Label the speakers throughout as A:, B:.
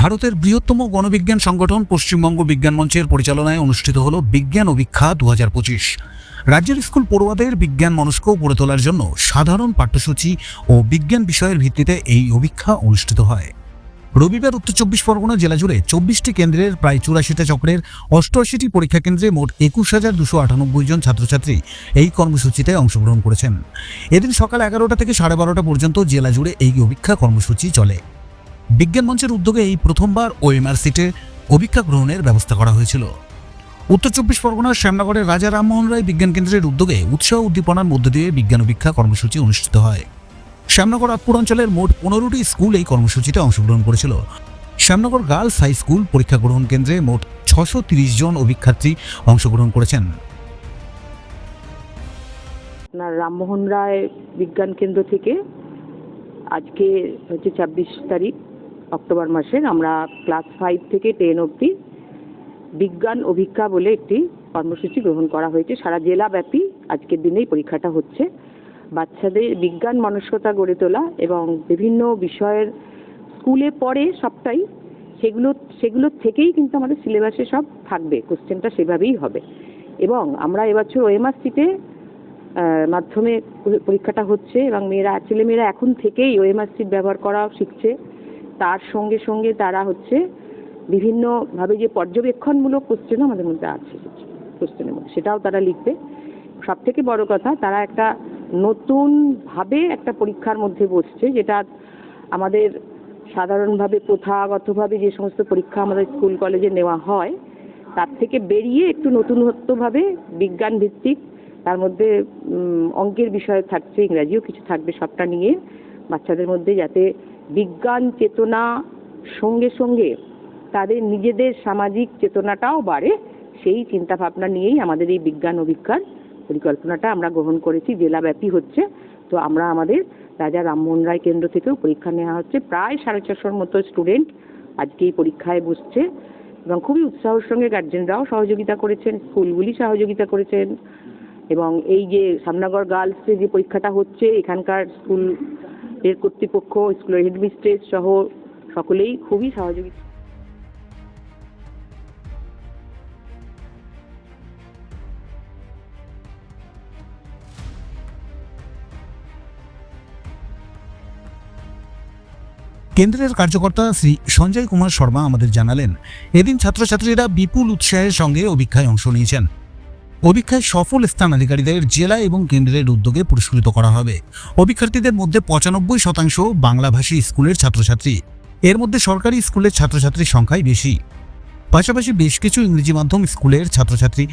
A: ভারতের বৃহত্তম গণবিজ্ঞান সংগঠন পশ্চিমবঙ্গ বিজ্ঞান মঞ্চের পরিচালনায় অনুষ্ঠিত হল বিজ্ঞান অভিক্ষা দু হাজার পঁচিশ। রাজ্যের স্কুল পড়ুয়াদের বিজ্ঞান মনস্ক গড়ে তোলার জন্য সাধারণ পাঠ্যসূচি ও বিজ্ঞান বিষয়ের ভিত্তিতে এই অভিক্ষা অনুষ্ঠিত হয়। রবিবার উত্তর চব্বিশ পরগনা জেলা জুড়ে চব্বিশটি কেন্দ্রের প্রায় চুরাশিটা চক্রের অষ্টআশিটি পরীক্ষা কেন্দ্রে মোট একুশ হাজার দুশো আটানব্বই জন ছাত্রছাত্রী এই কর্মসূচিতে অংশগ্রহণ করেছেন। এদিন সকাল এগারোটা থেকে সাড়ে বারোটা পর্যন্ত জেলা জুড়ে এই অভিক্ষা কর্মসূচি চলে। বিজ্ঞান মঞ্চের উদ্যোগে এই প্রথমবার ওএমআর সিটে অভিক্ষা গ্রহণের ব্যবস্থা করা হয়েছিল। উত্তর চব্বিশ পরগনার শ্যামনগরের রাজা রামমোহন রায় বিজ্ঞান কেন্দ্রের উদ্যোগে উৎসাহ উদ্দীপনার মধ্য দিয়ে বিজ্ঞান অভিক্ষা কর্মসূচি অনুষ্ঠিত হয়। শ্যামনগর আতপুর অঞ্চলের মোট পনেরোটি স্কুল এই কর্মসূচিতে অংশগ্রহণ করেছিল। শ্যামনগর গার্লস হাই স্কুল পরীক্ষা গ্রহণ কেন্দ্রে মোট ছশো তিরিশ জন অভিক্ষার্থী অংশগ্রহণ করেছেন।
B: আপনার রামমোহন রায় বিজ্ঞান কেন্দ্র থেকে আজকে হচ্ছে ছাব্বিশ তারিখ। অক্টোবর মাসের আমরা ক্লাস ফাইভ থেকে টেন অবধি বিজ্ঞান অভিজ্ঞা বলে একটি কর্মসূচি গ্রহণ করা হয়েছে। সারা জেলাব্যাপী আজকের দিনেই পরীক্ষাটা হচ্ছে। বাচ্চাদের বিজ্ঞান মনস্কতা গড়ে তোলা এবং বিভিন্ন বিষয়ের স্কুলে পড়ে সবটাই সেগুলো সেগুলোর থেকেই কিন্তু আমাদের সিলেবাসে সব থাকবে। কোশ্চেনটা সেভাবেই হবে। এবং আমরা এবছর ওএমআর সিটে মাধ্যমে পরীক্ষাটা হচ্ছে এবং মেয়েরা, ছেলেমেয়েরা এখন থেকেই ওএমআর সিট ব্যবহার করা শিখছে। তার সঙ্গে সঙ্গে তারা হচ্ছে বিভিন্নভাবে যে পর্যবেক্ষণমূলক কোশ্চেনও আমাদের মধ্যে আছে কোশ্চেনের মধ্যে। সেটাও তারা লিখবে। সব থেকে বড় কথা, তারা একটা নতুনভাবে একটা পরীক্ষার মধ্যে বসছে, যেটা আমাদের সাধারণভাবে প্রথাগতভাবে যে সমস্ত পরীক্ষা আমাদের স্কুল কলেজে নেওয়া হয়, তার থেকে বেরিয়ে একটু নতুনত্বভাবে বিজ্ঞান ভিত্তিক তার মধ্যে অঙ্কের বিষয় থাকছে, ইংরাজিও কিছু থাকবে, সবটা নিয়ে বাচ্চাদের মধ্যে যাতে বিজ্ঞান চেতনা সঙ্গে সঙ্গে তাদের নিজেদের সামাজিক চেতনাটাও বাড়ে, সেই চিন্তা ভাবনা নিয়েই আমাদের এই বিজ্ঞান অভিজ্ঞার পরিকল্পনাটা আমরা গ্রহণ করেছি, জেলাব্যাপী হচ্ছে। তো আমরা আমাদের রাজা রামমোহন রায় কেন্দ্র থেকেও পরীক্ষা নেওয়া হচ্ছে, প্রায় সাড়ে চারশোর মতো স্টুডেন্ট আজকে এই পরীক্ষায় বসছে এবং খুবই উৎসাহের সঙ্গে গার্জেনরাও সহযোগিতা করেছেন, স্কুলগুলি সহযোগিতা করেছেন এবং এই যে সামনাগড় গার্লসে যে পরীক্ষাটা হচ্ছে, এখানকার স্কুল এর কর্তৃপক্ষ স্কুলের হেডমিস্ট্রেস সহ সকলেই খুবই সহযোগিতা
A: কেন্দ্রের কার্যকর্তা শ্রী সঞ্জয় কুমার শর্মা আমাদের জানালেন, এদিন ছাত্রছাত্রীরা বিপুল উৎসাহের সঙ্গে অভিক্ষায় অংশ নিয়েছেন। অভিক্ষায় সফল স্থানাধিকারীদের জেলা এবং কেন্দ্রের উদ্যোগে পুরস্কৃত করা হবে। অভিক্ষার্থীদের মধ্যে পঁচানব্বই শতাংশ বাংলাভাষী স্কুলের ছাত্রছাত্রী। এর মধ্যে সরকারি স্কুলের ছাত্রছাত্রীর সংখ্যাই বেশি। পাশাপাশি বেশ কিছু ইংরেজি মাধ্যম স্কুলের ছাত্রছাত্রী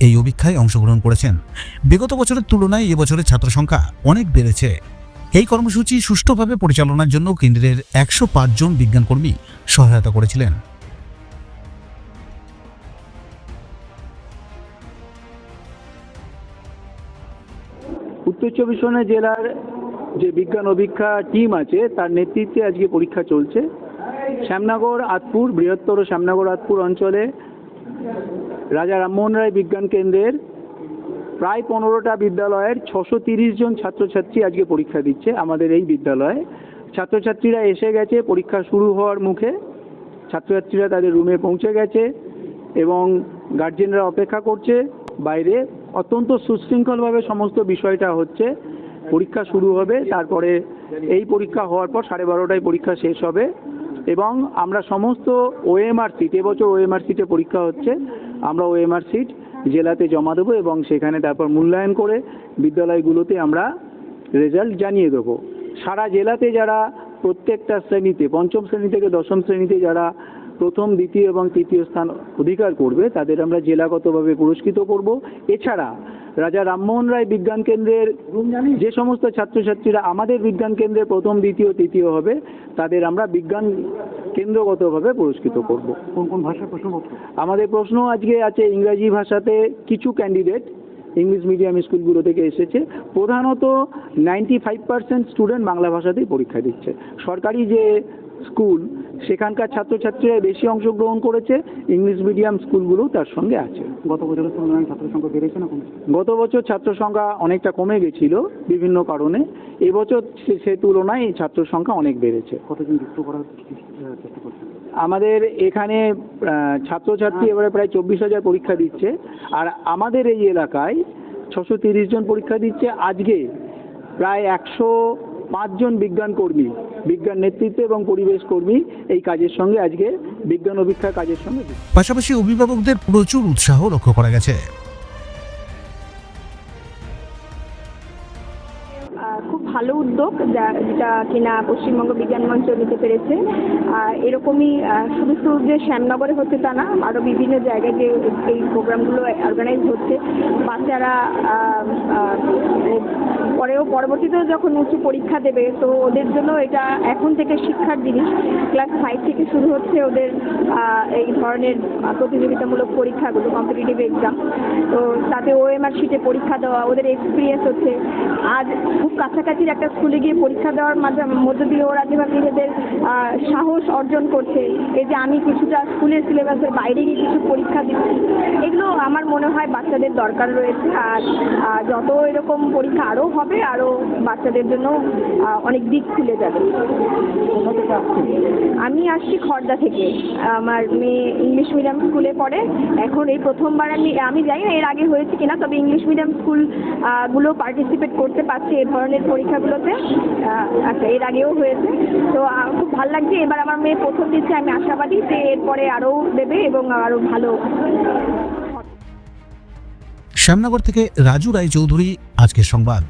A: এই অভিক্ষায় অংশগ্রহণ করেছেন। বিগত বছরের তুলনায় এবছরের ছাত্র সংখ্যা অনেক বেড়েছে। এই কর্মসূচি সুষ্ঠুভাবে পরিচালনার জন্য কেন্দ্রের একশো জন বিজ্ঞানকর্মী সহায়তা করেছিলেন।
C: উত্তর চব্বিশ পরগনা জেলার যে বিজ্ঞান অভিক্ষা টিম আছে, তার নেতৃত্বে আজকে পরীক্ষা চলছে। শ্যামনগর, আতপুর, বৃহত্তর শ্যামনগর, আতপুর অঞ্চলে রাজা রামমোহন রায় বিজ্ঞান কেন্দ্রের প্রায় পনেরোটা বিদ্যালয়ের ছশো তিরিশ জন ছাত্রছাত্রী আজকে পরীক্ষা দিচ্ছে আমাদের এই বিদ্যালয়ে। ছাত্রছাত্রীরা এসে গেছে, পরীক্ষা শুরু হওয়ার মুখে। ছাত্রছাত্রীরা তাদের রুমে পৌঁছে গেছে এবং গার্জেনরা অপেক্ষা করছে। বাইরে অত্যন্ত সুশৃঙ্খলভাবে সমস্ত বিষয়টা হচ্ছে, পরীক্ষা শুরু হবে, তারপরে এই পরীক্ষা হওয়ার পর সাড়ে বারোটায় পরীক্ষা শেষ হবে এবং আমরা সমস্ত ওএমআর সিট এবছর ওএমআর সিটে পরীক্ষা হচ্ছে, আমরা ওএমআর সিট জেলাতে জমা দেবো এবং সেখানে তারপর মূল্যায়ন করে বিদ্যালয়গুলোতে আমরা রেজাল্ট জানিয়ে দেবো। সারা জেলাতে যারা প্রত্যেকটা শ্রেণীতে, পঞ্চম শ্রেণি থেকে দশম শ্রেণীতে যারা প্রথম দ্বিতীয় এবং তৃতীয় স্থান অধিকার করবে তাদের আমরা জেলাগতভাবে পুরস্কৃত করব। এছাড়া রাজা রামমোহন রায় বিজ্ঞান কেন্দ্রের যে সমস্ত ছাত্রছাত্রীরা আমাদের বিজ্ঞান কেন্দ্রে প্রথম দ্বিতীয় তৃতীয় হবে তাদের আমরা বিজ্ঞান কেন্দ্রগতভাবে পুরস্কৃত করব।
D: কোন কোন ভাষায় প্রশ্নপত্র?
C: আমাদের প্রশ্ন আজকে আছে ইংরাজি ভাষাতে কিছু ক্যান্ডিডেট ইংলিশ মিডিয়াম স্কুলগুলো থেকে এসেছে। প্রধানত ninety five percent student Bangla ভাষাতেই পরীক্ষা দিচ্ছে। সরকারি যে স্কুল সেখানকার ছাত্রছাত্রীরা বেশি অংশগ্রহণ করেছে। ইংলিশ মিডিয়াম স্কুলগুলোও তার সঙ্গে আছে।
D: গত বছরের তুলনায় ছাত্র সংখ্যা বেড়েছে না কমেছে?
C: গত বছর ছাত্র সংখ্যা অনেকটা কমে গেছিল বিভিন্ন কারণে। এবছর সে সে তুলনায় ছাত্র সংখ্যা অনেক বেড়েছে।
D: কতজন যুক্ত করার চেষ্টা করছেন?
C: আমাদের এখানে ছাত্রছাত্রী এবারে প্রায় চব্বিশ হাজার পরীক্ষা দিচ্ছে। আর আমাদের এই এলাকায় ছশো তিরিশ জন পরীক্ষা দিচ্ছে। আজকে প্রায় একশো পাঁচজন বিজ্ঞান কর্মী বিজ্ঞান নেতৃত্ব এবং পরিবেশ কর্মী এই কাজের সঙ্গে আজকে বিজ্ঞান অভিক্ষা কাজের সঙ্গে
A: পাশাপাশি অভিভাবকদের প্রচুর উৎসাহ লক্ষ্য করা গেছে।
E: খুব ভালো উদ্যোগ যা- যেটা কিনা পশ্চিমবঙ্গ বিজ্ঞান মঞ্চ নিতে পেরেছে। আর এরকমই শুধু শুধু যে শ্যামনগরে হচ্ছে তা না আরও বিভিন্ন জায়গায় যে এই প্রোগ্রামগুলো অর্গানাইজ হচ্ছে বাচ্চারা পরবর্তীতেও যখন উঁচু পরীক্ষা দেবে, তো ওদের জন্য এটা এখন থেকে শিক্ষার জিনিস। ক্লাস ফাইভ থেকে শুরু হচ্ছে ওদের এই ধরনের প্রতিযোগিতামূলক পরীক্ষাগুলো কম্পিটিটিভ এক্সাম তো তাতে ওএমআর শিটে পরীক্ষা দেওয়া, ওদের এক্সপিরিয়েন্স হচ্ছে। আজ খুব কাছাকাছির একটা স্কুলে গিয়ে পরীক্ষা দেওয়ার মাঝে, মধ্য দিয়ে ওরা যেভাবে নিজেদের সাহস অর্জন করছে, এই যে আমি কিছুটা স্কুলের সিলেবাসের বাইরে গিয়ে কিছু পরীক্ষা দিচ্ছি, এগুলো আমার মনে হয় বাচ্চাদের দরকার রয়েছে। আর যত এরকম পরীক্ষা আরও হবে আরও বাচ্চাদের জন্য অনেক দিক খুলে যাবে। আমি আসছি খড়দা থেকে। আমার মেয়ে ইংলিশ মিডিয়াম স্কুলে পড়ে। এখন এই প্রথমবার আমি আমি জানি না এর আগে হয়েছে কিনা, তবে ইংলিশ মিডিয়াম স্কুলগুলো পার্টিসিপেট করতে পারছে এই ধরনের পরীক্ষাগুলোতে। আচ্ছা এর আগেও হয়েছে। তো খুব ভালো লাগছে। এবার আমার মেয়ে প্রথম দিচ্ছে, আমি আশাবাদী যে এরপরে আরও দেবে এবং আরও ভালো।
A: শ্যামনগর থেকে রাজু রায় চৌধুরী আজকের সংবাদ।